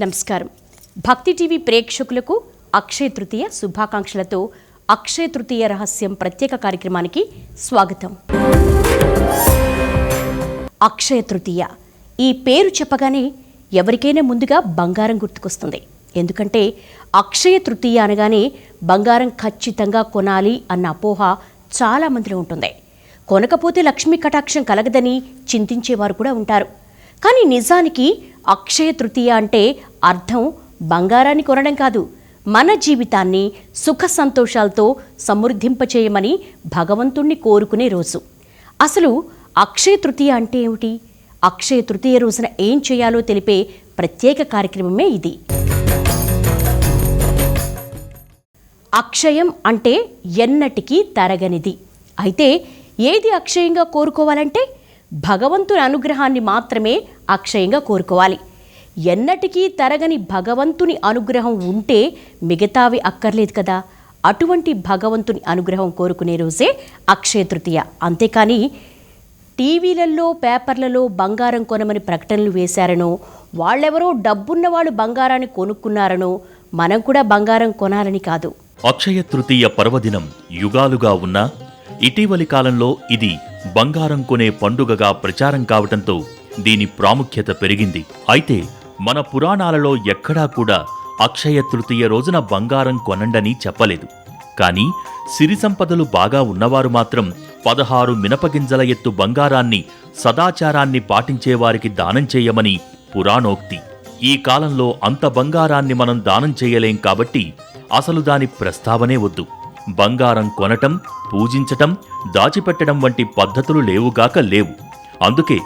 నమస్కారం. భక్తి టీవీ ప్రేక్షకులకు అక్షయ తృతీయ శుభాకాంక్షలతో అక్షయ తృతీయ రహస్యం ప్రత్యేక కార్యక్రమానికి స్వాగతం. అక్షయ తృతీయ. ఈ పేరు చెప్పగానే ఎవరికైనా ముందుగా బంగారం గుర్తుకొస్తుంది. ఎందుకంటే అక్షయ తృతీయ అనగానే బంగారం ఖచ్చితంగా కొనాలి అన్న అపోహ చాలా మందిలో ఉంటుంది. కొనకపోతే లక్ష్మీ కటాక్షం కలగదని చింతించేవారు కూడా ఉంటారు. కానీ నిజానికి అక్షయ తృతీయ అంటే అర్థం బంగారాన్ని కొనడం కాదు. మన జీవితాన్ని సుఖ సంతోషాలతో సమృద్ధింపచేయమని భగవంతుణ్ణి కోరుకునే రోజు. అసలు అక్షయ తృతీయ అంటే ఏమిటి? అక్షయ తృతీయ రోజున ఏం చేయాలో తెలిపే ప్రత్యేక కార్యక్రమమే ఇది. అక్షయం అంటే ఎన్నటికీ తరగనిది. అయితే ఏది అక్షయంగా కోరుకోవాలంటే భగవంతుని అనుగ్రహాన్ని మాత్రమే అక్షయంగా కోరుకోవాలి. ఎన్నటికీ తరగని భగవంతుని అనుగ్రహం ఉంటే మిగతావి అక్కర్లేదు కదా. అటువంటి భగవంతుని అనుగ్రహం కోరుకునే రోజే అక్షయ తృతీయ. అంతేకాని టీవీలలో పేపర్లలో బంగారం కొనమని ప్రకటనలు వేశారనో వాళ్ళెవరో డబ్బున్న వాళ్ళు బంగారాన్ని కొనుక్కున్నారనో మనం కూడా బంగారం కొనాలని కాదు. అక్షయ తృతీయ పర్వదినం యుగాలుగా ఉన్నా ఇటీవలి కాలంలో ఇది బంగారం కొనే పండుగగా ప్రచారం కావటంతో దీని ప్రాముఖ్యత పెరిగింది. అయితే మన పురాణాలలో ఎక్కడా కూడా అక్షయ తృతీయ రోజున బంగారం కొనండని చెప్పలేదు. కానీ సిరి సంపదలు బాగా ఉన్నవారు మాత్రం పదహారు మినపగింజల ఎత్తు బంగారాన్ని సదాచారాన్ని పాటించేవారికి దానం చేయమని పురాణోక్తి. ఈ కాలంలో అంత బంగారాన్ని మనం దానం చేయలేం కాబట్టి అసలు దాని ప్రస్తావనే వద్దు. బంగారం కొనటం పూజించటం దాచిపెట్టడం వంటి పద్ధతులు లేవుగాక లేవు. అందుకే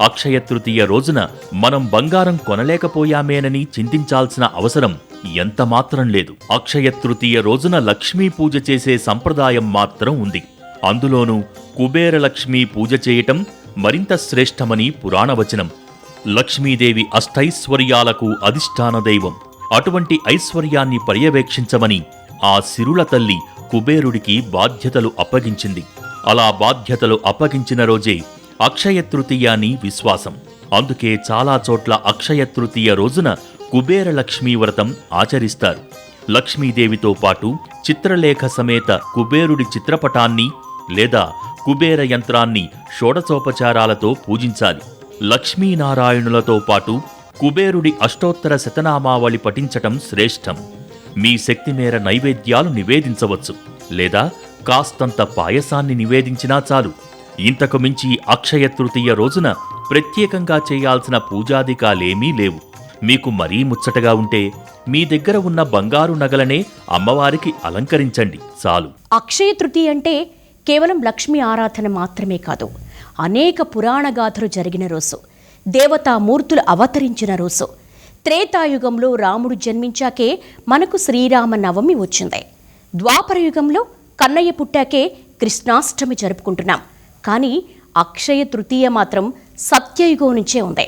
అక్షయ తృతీయ రోజున మనం బంగారం కొనలేకపోయామేనని చింతించాల్సిన అవసరం ఎంత మాత్రం లేదు. అక్షయ తృతీయ రోజున లక్ష్మీ పూజ చేసే సంప్రదాయం మాత్రం ఉంది. అందులోనూ కుబేర లక్ష్మీ పూజ చేయటం మరింత శ్రేష్టమని పురాణవచనం. లక్ష్మీదేవి అష్టైశ్వర్యాలకు అధిష్టాన దైవం. అటువంటి ఐశ్వర్యాన్ని పర్యవేక్షించమని ఆ సిరుల తల్లి కుబేరుడికి బాధ్యతలు అప్పగించింది. అలా బాధ్యతలు అప్పగించిన రోజే అక్షయ తృతీయ అని విశ్వాసం. అందుకే చాలా చోట్ల అక్షయ తృతీయ రోజున కుబేర లక్ష్మీ వ్రతం ఆచరిస్తారు. లక్ష్మీదేవితో పాటు చిత్రలేఖ సమేత కుబేరుడి చిత్రపటాన్ని లేదా కుబేర యంత్రాన్ని షోడచోపచారాలతో పూజించాలి. లక్ష్మీనారాయణులతో పాటు కుబేరుడి అష్టోత్తర శతనామావళి పఠించటం శ్రేష్టం. మీ శక్తి మేర నైవేద్యాలు నివేదించవచ్చు. లేదా కాస్తంత పాయసాన్ని నివేదించినా చాలు. ఇంతకు మించి అక్షయ తృతీయ రోజున ప్రత్యేకంగా చేయాల్సిన పూజాదికాలేమీ లేవు. మీకు మరీ ముచ్చటగా ఉంటే మీ దగ్గర ఉన్న బంగారు నగలనే అమ్మవారికి అలంకరించండి. చాలు. అక్షయ తృతీయ అంటే కేవలం లక్ష్మీ ఆరాధన మాత్రమే కాదు. అనేక పురాణ గాథలు జరిగిన రోజు. దేవతామూర్తులు అవతరించిన రోజు. త్రేతాయుగంలో రాముడు జన్మించాకే మనకు శ్రీరామ నవమి వచ్చింది. ద్వాపర యుగంలో కన్నయ్య పుట్టాకే కృష్ణాష్టమి జరుపుకుంటున్నాం. కానీ అక్షయ తృతీయ మాత్రం సత్యయుగం నుంచే ఉంది.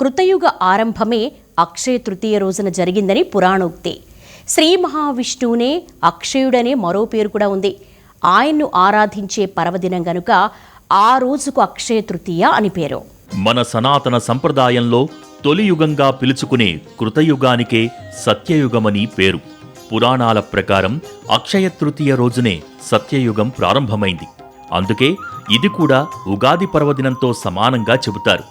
కృతయుగ ఆరంభమే అక్షయ తృతీయ రోజున జరిగిందని పురాణోక్తి. శ్రీ మహావిష్ణువునే అక్షయుడనే మరో పేరు కూడా ఉంది. ఆయన్ను ఆరాధించే పర్వదినం గనుక ఆ రోజుకు అక్షయ తృతీయ అని పేరు. మన సనాతన సంప్రదాయంలో తొలియుగంగా పిలుచుకునే కృతయుగానికే సత్యయుగమని పేరు. పురాణాల ప్రకారం అక్షయ తృతీయ రోజునే సత్యయుగం ప్రారంభమైంది. అందుకే ఇది కూడా ఉగాది పర్వదినంతో సమానంగా చెబుతారు.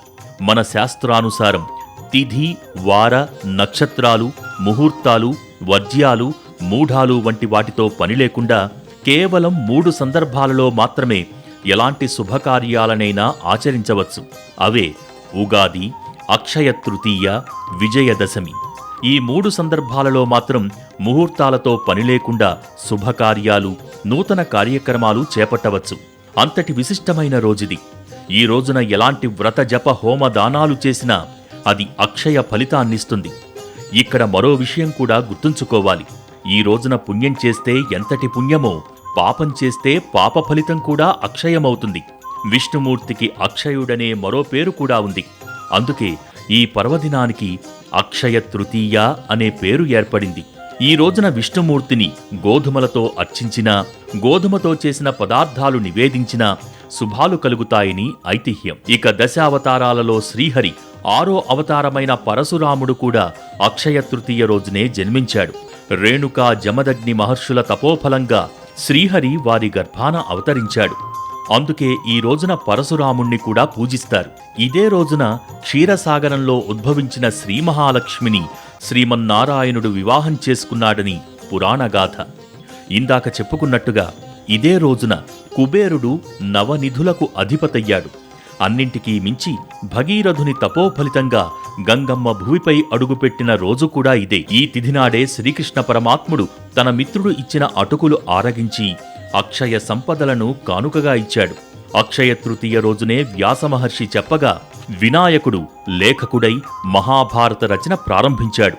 మన శాస్త్రానుసారం తిథి వార నక్షత్రాలు ముహూర్తాలు వర్జ్యాలు మూఢాలు వంటి వాటితో పని లేకుండా కేవలం మూడు సందర్భాలలో మాత్రమే ఎలాంటి శుభకార్యాలనైనా ఆచరించవచ్చు. అవే ఉగాది అక్షయ తృతీయ విజయదశమి. ఈ మూడు సందర్భాలలో మాత్రం ముహూర్తాలతో పని లేకుండా శుభకార్యాలు నూతన కార్యక్రమాలు చేపట్టవచ్చు. అంతటి విశిష్టమైన రోజుది. ఈ రోజున ఎలాంటి వ్రత జప హోమ దానాలు చేసినా అది అక్షయ ఫలితాన్నిస్తుంది. ఇక్కడ మరో విషయం కూడా గుర్తుంచుకోవాలి. ఈ రోజున పుణ్యం చేస్తే ఎంతటి పుణ్యమో పాపం చేస్తే పాప ఫలితం కూడా అక్షయమవుతుంది. విష్ణుమూర్తికి అక్షయుడనే మరో పేరు కూడా ఉంది. అందుకే ఈ పర్వదినానికి అక్షయ తృతీయ అనే పేరు ఏర్పడింది. ఈ రోజున విష్ణుమూర్తిని గోధుమలతో అర్చించినా గోధుమతో చేసిన పదార్థాలు నివేదించినా శుభాలు కలుగుతాయని ఐతిహ్యం. ఇక దశావతారాలలో శ్రీహరి ఆరో అవతారమైన పరశురాముడు కూడా అక్షయ తృతీయ రోజునే జన్మించాడు. రేణుకా జమదగ్ని మహర్షుల తపోఫలంగా శ్రీహరి వారి గర్భాన అవతరించాడు. అందుకే ఈ రోజున పరశురాముణ్ణి కూడా పూజిస్తారు. ఇదే రోజున క్షీరసాగరంలో ఉద్భవించిన శ్రీ మహాలక్ష్మిని శ్రీమన్నారాయణుడు వివాహం చేసుకున్నాడని పురాణగాథ ఇందాక చెప్పుకున్నట్టుగా ఇదే రోజున కుబేరుడు నవనిధులకు అధిపతయ్యాడు. అన్నింటికీ మించి భగీరథుని తపోఫలితంగా గంగమ్మ భూమిపై అడుగుపెట్టిన రోజు కూడా ఇదే. ఈ తిథినాడే శ్రీకృష్ణ పరమాత్ముడు తన మిత్రుడు ఇచ్చిన అటుకులు ఆరగించి అక్షయ సంపదలను కానుకగా ఇచ్చాడు. అక్షయ తృతీయ రోజునే వ్యాసమహర్షి చెప్పగా వినాయకుడు లేఖకుడై మహాభారత రచన ప్రారంభించాడు.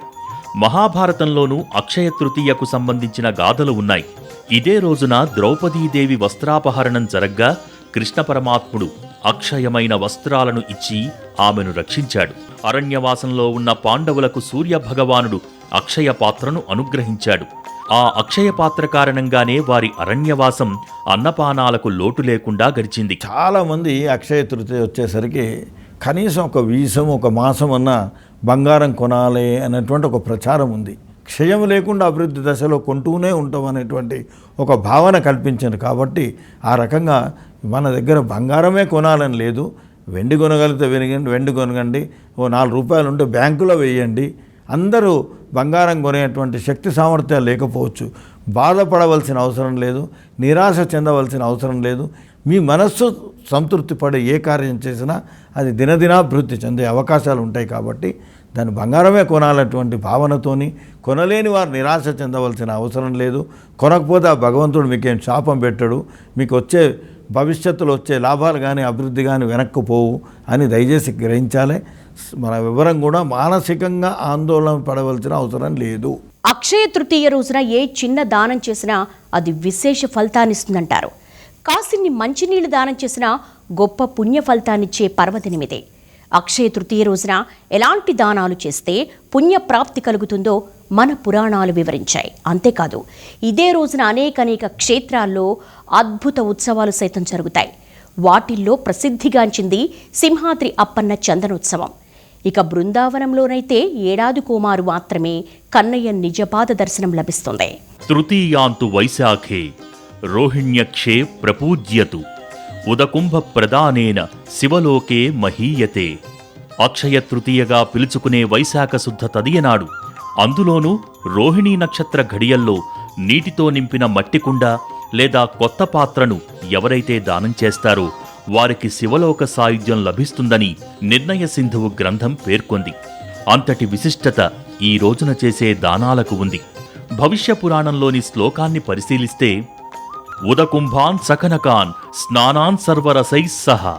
మహాభారతంలోనూ అక్షయ తృతీయకు సంబంధించిన గాథలు ఉన్నాయి. ఇదే రోజున ద్రౌపదీదేవి వస్త్రాపహరణం జరగ్గా కృష్ణ పరమాత్ముడు అక్షయమైన వస్త్రాలను ఇచ్చి ఆమెను రక్షించాడు. అరణ్యవాసంలో ఉన్న పాండవులకు సూర్య భగవానుడు అక్షయ పాత్రను అనుగ్రహించాడు. ఆ అక్షయ పాత్ర కారణంగానే వారి అరణ్యవాసం అన్నపానాలకు లోటు లేకుండా గడిచింది. చాలామంది అక్షయ తృతీయ వచ్చేసరికి కనీసం ఒక వీసం ఒక మాసం అన్న బంగారం కొనాలి అనేటువంటి ఒక ప్రచారం ఉంది. క్షయం లేకుండా అభివృద్ధి దశలో కొంటూనే ఉంటాం అనేటువంటి ఒక భావన కల్పించింది కాబట్టి ఆ రకంగా మన దగ్గర బంగారమే కొనాలని లేదు. వెండి కొనగలిగితే వెనగండి వెండి కొనగండి ఓ నాలుగు రూపాయలు ఉంటే బ్యాంకులో వేయండి అందరూ బంగారం కొనేటువంటి శక్తి సామర్థ్యాలు లేకపోవచ్చు. బాధపడవలసిన అవసరం లేదు. నిరాశ చెందవలసిన అవసరం లేదు. మీ మనస్సు సంతృప్తి పడే ఏ కార్యం చేసినా అది దినదినాభివృద్ధి చెందే అవకాశాలు ఉంటాయి కాబట్టి దాన్ని బంగారమే కొనాలటువంటి భావనతోని కొనలేని వారు నిరాశ చెందవలసిన అవసరం లేదు. కొనకపోతే ఆ భగవంతుడు మీకేం శాపం పెట్టడు. మీకు వచ్చే భవిష్యత్తులో వచ్చే లాభాలు కానీ అభివృద్ధి కానీ వెనక్కు పోవు అని దయచేసి గ్రహించాలి. మన వివరం కూడా మానసికంగా ఆందోళన పడవలసిన అవసరం లేదు. అక్షయ తృతీయ రోజున ఏ చిన్న దానం చేసినా అది విశేష ఫలితాన్నిస్తుందంటారు. కాసిన్ని మంచినీళ్ళు దానం చేసినా గొప్ప పుణ్య ఫలితాన్నిచ్చే పర్వదినమిదే. అక్షయ తృతీయ రోజున ఎలాంటి దానాలు చేస్తే పుణ్య ప్రాప్తి కలుగుతుందో మన పురాణాలు వివరించాయి. అంతేకాదు ఇదే రోజున అనేక అనేక క్షేత్రాల్లో అద్భుత ఉత్సవాలు సైతం జరుగుతాయి. వాటిల్లో ప్రసిద్ధిగాంచింది సింహాద్రి అప్పన్న చందనోత్సవం. ఇక బృందావనంలోనైతే ఏడాది కుమారు మాత్రమే కన్నయ్య నిజపాద దర్శనం లభిస్తుంది. తృతీయాంతు వైశాఖే రోహిణ్యక్షే ప్రపూజ్యతు ఉదకుంభ ప్రదానేన శివలోకే మహీయతే. అక్షయ తృతీయగా పిలుచుకునే వైశాఖ శుద్ధ తదియనాడు అందులోనూ రోహిణీ నక్షత్ర ఘడియల్లో నీటితో నింపిన మట్టి కుండ లేదా కొత్త పాత్రను ఎవరైతే దానం చేస్తారో వారికి శివలోక సాయుధ్యం లభిస్తుందని నిర్ణయ సింధువు గ్రంథం పేర్కొంది. అంతటి విశిష్టత ఈ రోజున చేసే దానాలకు ఉంది. భవిష్య పురాణంలోని శ్లోకాన్ని పరిశీలిస్తే ఉదకుంభాన్ సకనకాన్ స్నానాన్ సర్వరసై సహ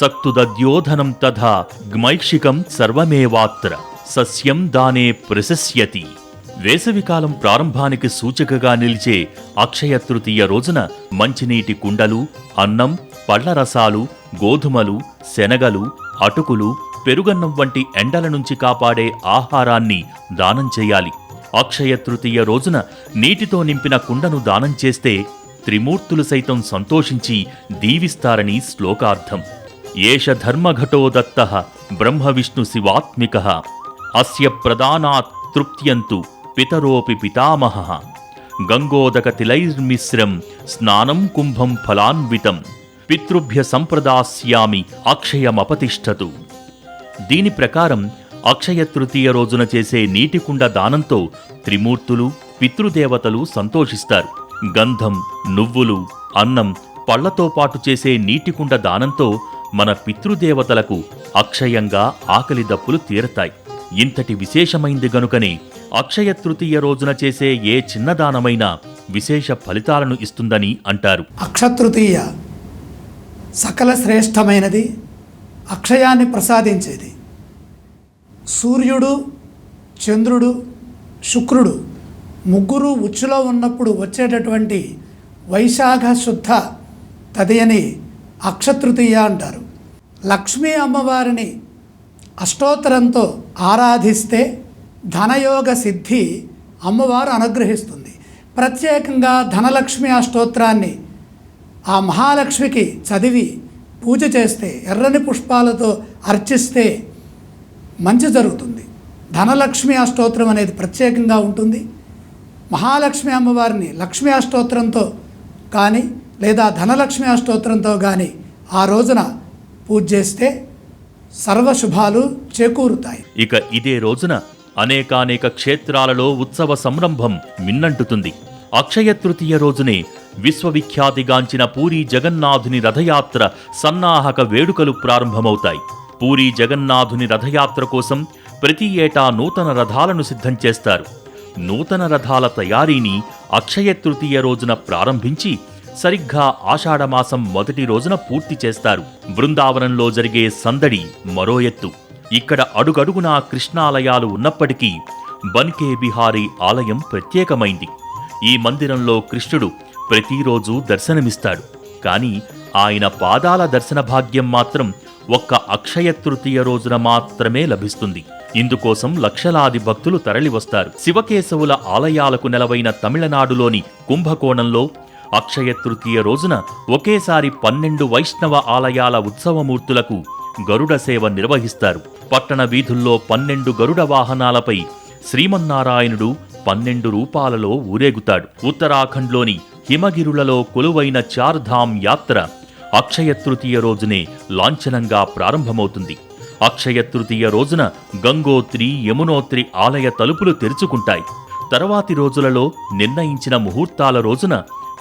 సక్తుదద్యోధనం తథా గ్మైక్షికం సర్వమేవాత్ర సస్యం దానే ప్రశస్యతి. వేసవికాలం ప్రారంభానికి సూచికగా నిలిచే అక్షయ తృతీయ రోజున మంచినీటి కుండలు అన్నం పళ్ళ రసాలు గోధుమలు శనగలు అటుకులు పెరుగన్నం వంటి ఎండల నుంచి కాపాడే ఆహారాన్ని దానం చేయాలి. అక్షయ తృతీయ రోజున నీటితో నింపిన కుండను దానం చేస్తే త్రిమూర్తులు సైతం సంతోషించి దీవిస్తారని శ్లోకార్థం. ఏష ధర్మఘటో దత్త బ్రహ్మవిష్ణు శివాత్మిక అస్య ప్రధానాత్ తృప్త్యంతు పితరోపి పితామహ. గంగోదక తిలైర్మిశ్రం స్నానం కుంభం ఫలాన్వితం. పితృభ్య సంప్రదాస్యామి అక్షయమపతిష్టతు దీని ప్రకారం అక్షయ తృతీయ రోజున చేసే నీటి కుండ దానంతో త్రిమూర్తులు పితృదేవతలు సంతోషిస్తారు. గంధం నువ్వులు అన్నం పళ్ళతో పాటు చేసే నీటి కుండ దానంతో మన పితృదేవతలకు అక్షయంగా ఆకలి దప్పులు తీరతాయి. ఇంతటి విశేషమైంది గనుకనే అక్షయ తృతీయ రోజున చేసే ఏ చిన్నదానమైనా విశేష ఫలితాలను ఇస్తుందని అంటారు. అక్షతృతీయ సకల శ్రేష్టమైనది అక్షయాన్ని ప్రసాదించేది. సూర్యుడు చంద్రుడు శుక్రుడు ముగ్గురు ఉచ్చులో ఉన్నప్పుడు వచ్చేటటువంటి వైశాఖ శుద్ధ తదియని అక్షతృతీయ అంటారు. లక్ష్మీ అమ్మవారిని అష్టోత్తరంతో ఆరాధిస్తే ధనయోగ సిద్ధి అమ్మవారు అనుగ్రహిస్తుంది. ప్రత్యేకంగా ధనలక్ష్మి అష్టోత్తరాన్ని ఆ మహాలక్ష్మికి చదివి పూజ చేస్తే ఎర్రని పుష్పాలతో అర్చిస్తే మంచి జరుగుతుంది. ధనలక్ష్మి అష్టోత్రం అనేది ప్రత్యేకంగా ఉంటుంది. మహాలక్ష్మి అమ్మవారిని లక్ష్మి అష్టోత్రంతో కానీ లేదా ధనలక్ష్మి అష్టోత్రంతో కానీ ఆ రోజున పూజ చేస్తే సర్వశుభాలు చేకూరుతాయి. ఇక ఇదే రోజున అనేకానేక క్షేత్రాలలో ఉత్సవ సంరంభం మిన్నంటుతుంది. అక్షయ తృతీయ రోజునే విశ్వవిఖ్యాతిగాంచిన పూరీ జగన్నాథుని రథయాత్ర సన్నాహక వేడుకలు ప్రారంభమవుతాయి. పూరీ జగన్నాథుని రథయాత్ర కోసం ప్రతి ఏటా నూతన రథాలను సిద్ధం చేస్తారు. నూతన రథాల తయారీని అక్షయ తృతీయ రోజున ప్రారంభించి సరిగ్గా ఆషాఢమాసం మొదటి రోజున పూర్తి చేస్తారు. బృందావనంలో జరిగే సందడి మరో ఎత్తు. ఇక్కడ అడుగడుగునా కృష్ణాలయాలు ఉన్నప్పటికీ బన్కే బిహారీ ఆలయం ప్రత్యేకమైంది. ఈ మందిరంలో కృష్ణుడు ప్రతిరోజు దర్శనమిస్తాడు. కాని ఆయన పాదాల దర్శన భాగ్యం మాత్రం ఒక్క అక్షయ తృతీయ రోజున మాత్రమే లభిస్తుంది. ఇందుకోసం లక్షలాది భక్తులు తరలివస్తారు. శివకేశవుల ఆలయాలకు నెలవైన తమిళనాడులోని కుంభకోణంలో అక్షయ తృతీయ రోజున ఒకేసారి పన్నెండు వైష్ణవ ఆలయాల ఉత్సవమూర్తులకు గరుడ సేవ నిర్వహిస్తారు. పట్టణ వీధుల్లో పన్నెండు గరుడ వాహనాలపై శ్రీమన్నారాయణుడు పన్నెండు రూపాలలో ఊరేగుతాడు. ఉత్తరాఖండ్లోని హిమగిరులలో కొలువైన చార్ధామ్ యాత్ర అక్షయ తృతీయ రోజునే లాంఛనంగా ప్రారంభమవుతుంది. అక్షయ తృతీయ రోజున గంగోత్రి యమునోత్రి ఆలయ తలుపులు తెరుచుకుంటాయి. తర్వాతి రోజులలో నిర్ణయించిన ముహూర్తాల రోజున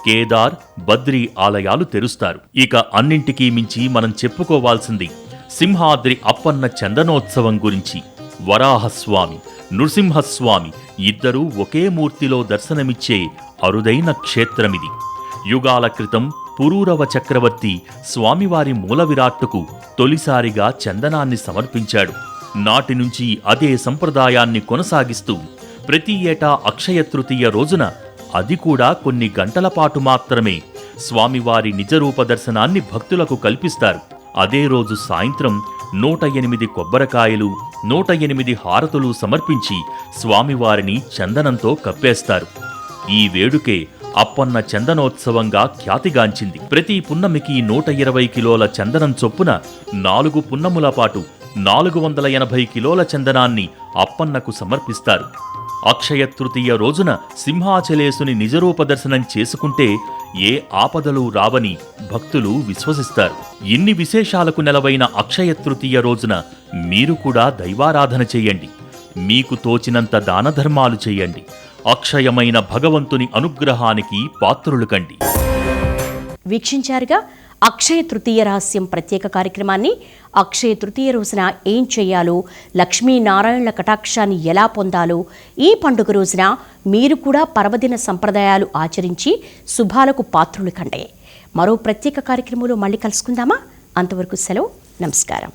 కేదార్ బద్రీ ఆలయాలు తెరుస్తారు. ఇక అన్నింటికీ మించి మనం చెప్పుకోవాల్సింది సింహాద్రి అప్పన్న చందనోత్సవం గురించి. వరాహస్వామి నృసింహస్వామి ఇద్దరూ ఒకే మూర్తిలో దర్శనమిచ్చే అరుదైన క్షేత్రమిది. యుగాల క్రితం పురూరవ చక్రవర్తి స్వామివారి మూల విరాట్టుకు తొలిసారిగా చందనాన్ని సమర్పించాడు. నాటి నుంచి అదే సంప్రదాయాన్ని కొనసాగిస్తూ ప్రతి ఏటా అక్షయ తృతీయ రోజున అది కూడా కొన్ని గంటల పాటు మాత్రమే స్వామివారి నిజరూప దర్శనాన్ని భక్తులకు కల్పిస్తారు. అదే రోజు సాయంత్రం నూట ఎనిమిది కొబ్బరికాయలు నూట ఎనిమిది హారతులు సమర్పించి స్వామివారిని చందనంతో కప్పేస్తారు. ఈ వేడుకే అప్పన్న చందనోత్సవంగా ఖ్యాతిగాంచింది. ప్రతి పున్నమికి నూట ఇరవై కిలోల చందనం చొప్పున నాలుగు పున్నముల పాటు నాలుగు వందల ఎనభై కిలోల చందనాన్ని అప్పన్నకు సమర్పిస్తారు. అక్షయ తృతీయ రోజున సింహాచలేసుని నిజరూప దర్శనం చేసుకుంటే ఏ ఆపదలు రావని భక్తులు విశ్వసిస్తారు. ఇన్ని విశేషాలకు నెలవైన అక్షయ తృతీయ రోజున మీరు కూడా దైవారాధన చేయండి. మీకు తోచినంత దానధర్మాలు చేయండి. అక్షయమైన భగవంతుని అనుగ్రహానికి పాత్రులు కండి. వీక్షించారుగా అక్షయ తృతీయ రహస్యం ప్రత్యేక కార్యక్రమాన్ని అక్షయ తృతీయ రోజున ఏం చేయాలో లక్ష్మీనారాయణుల కటాక్షాన్ని ఎలా పొందాలో ఈ పండుగ రోజున మీరు కూడా పర్వదిన సంప్రదాయాలు ఆచరించి శుభాలకు పాత్రులు కండే. మరో ప్రత్యేక కార్యక్రమంలో మళ్ళీ కలుసుకుందామా? అంతవరకు సెలవు. నమస్కారం.